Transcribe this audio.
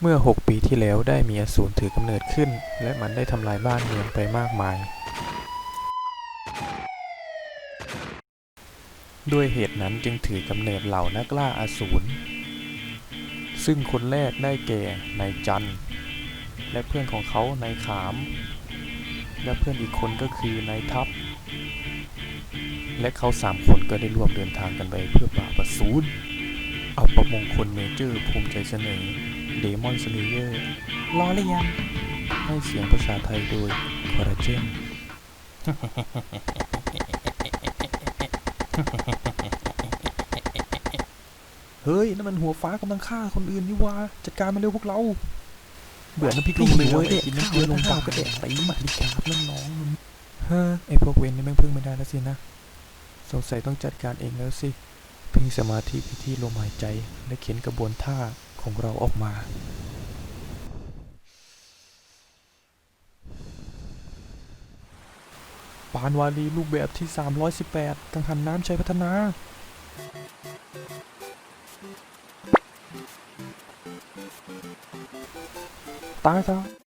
เมื่อ 6 ปีที่แล้วได้มีอสูรถือกำเนิดขึ้น และมันได้ทำลายบ้านเมืองไปมากมาย ด้วยเหตุนั้นจึงถือกำเนิดเหล่านักล่าอสูร ซึ่งคนแรกได้แก่นายจัน และเพื่อนของเขานายขาม และเพื่อนอีกคนก็คือนายทัพ และเขาสามคนก็ได้ร่วมเดินทางกันไปเพื่อปราบอสูรอัปมงคลเมเจอร์ภูมิใจเสนอ เดมอนสเลเยอร์รอหรือยัง ให้เสียงภาษาไทยโดยคอร์เจนเฮ้ยนั่นมันหัวฟ้ากำลังฆ่าคนอื่นนี่วะจัดการมันเร็วพวกเรา เบื่อน้ำพริกลงเลยเด็กกินน้ำเกลือลงปากก็เด็กตีมาดิกาบน้องๆเฮ้อไอพวกเวนนี่แม่งพึ่งไม่ได้แล้วสินะสงสัยต้องจัดการเองแล้วสิเพ่งสมาธิไปที่ลมหายใจและเขียนกระบวนท่า ของเราออกมา ปานวาลีรูปแบบที่ 318 กังหันน้ำชัยพัฒนา ตายซะ